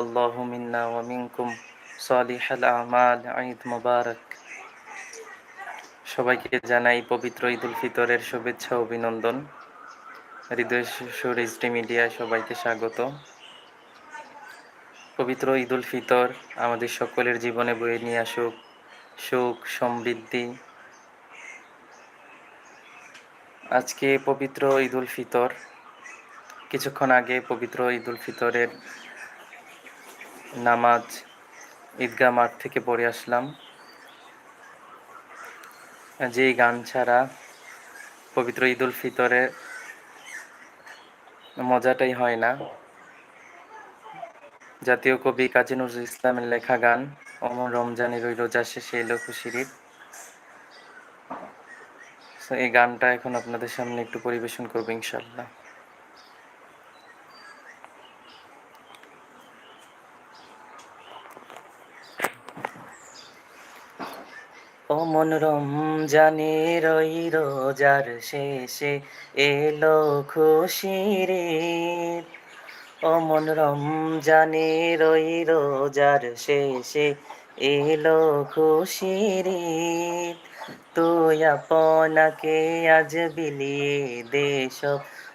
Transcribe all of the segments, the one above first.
الله منا ومنكم صالح الأعمال ঈদ মুবারক সবাইকে জানাই পবিত্র ঈদ উল ফিতরের শুভেচ্ছা অভিনন্দন হৃদয় সুর এইচডি মিডিয়ায় সবাইকে স্বাগত পবিত্র ঈদ উল ফিতর আমাদের সকলের জীবনে বয়ে নিয়ে আসুক সুখ সমৃদ্ধি আজকে পবিত্র ঈদ উল ফিতর কিছুক্ষণ আগে পবিত্র ঈদ উল ফিতরের নামাজ ঈদগাহ মাঠ থেকে পড়ে আসলাম। যে গান ছাড়া পবিত্র ঈদুল ফিতরে মজাটাই হয় না। জাতীয় কবি কাজী নজরুল ইসলামের লেখা গান অমর রমজানের ওই রোজা শেষে এলো খুশির এই গানটা এখন আপনাদের সামনে একটু পরিবেশন করব ইনশাল্লাহ অমন রমজানের ওই রোজার শেষে এলো খুশির অমন রমজানের ওই রোজার শেষে এলো খুশির তুই আপনাকে আজ বিলিয়ে দেশ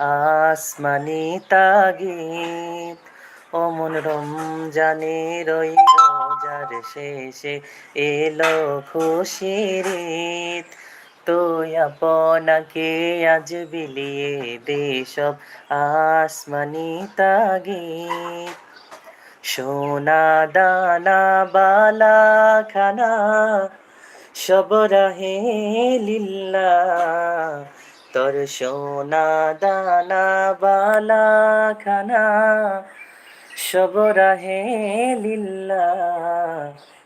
আসমানি তাগিদ। অমন ওই রোজার শেষে এলো খুশির তুই আপনাকে আজ বিলিয়ে দেশ আসমানি তাগিদ। সোনা, দানা, বালা, খানা, সব রাহে লিল্লা। তোর সোনা, দানা, বালা, খানা সব রাহে লিল্লা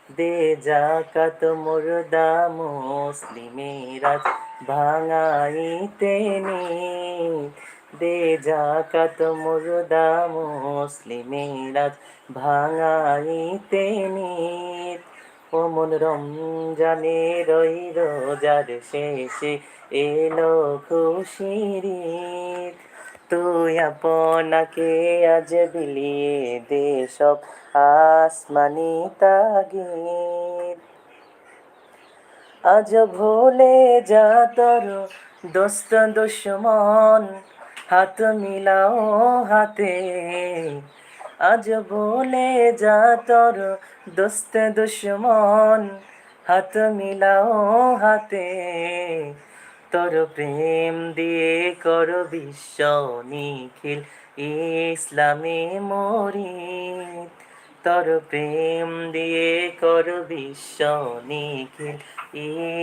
দে জাকাত মুর্দা মুসলিমেরা ভাঙাইতে নি দে জাকাত মুর্দা মুসলিমেরা ভাঙাইতে নি অমন রমজানের ওই রোজার শেষে এলো খুশির তুই আপনাকে আজ বিলিয়ে দে সব আসমানি তাগিদ। আজ ভুলে যা তোর দোস্ত দুশ্মন, হাত মিলাও হাতে। আজ ভুলে যা তোর দোস্ত দুশ্মন, হাত মিলাও হাতে। তোর প্রেম দিয়ে কর বিশ্ব নিখিল, ইসলামে মরি তোর প্রেম দিয়ে কর বিশ্ব নিখিল,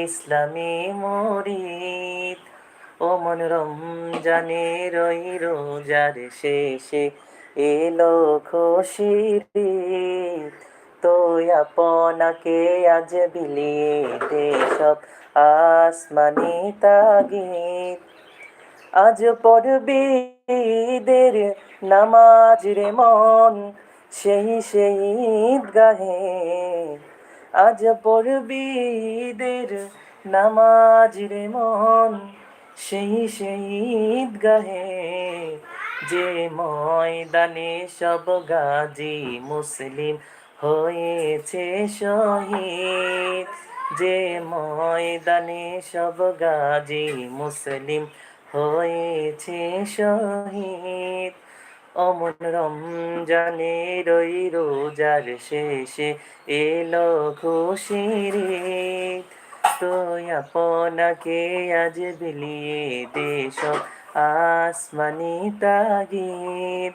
ইসলামে মরি ও মন রমজানের ওই রোজার শেষে এলো খুশির তুই আপনাকে আজ বিলিয়ে সব আসমানি তাগিদ। আজ পড়বি ঈদের নামাজ রে মন, সেই সেই গাহে আজ পড়বি ঈদের নামাজ রে মন, সেই সেই গাহে যে ময়দানে সব গাজী মুসলিম হয়েছে শহীদ যে ময়দানে সব গাজী মুসলিম হয়েছে শহীদ। অমন রমজানের ওই রোজার শেষে এলো খুশির তুই আপনাকে আজ বিলিয়ে দেশ আসমানি তাগিদ।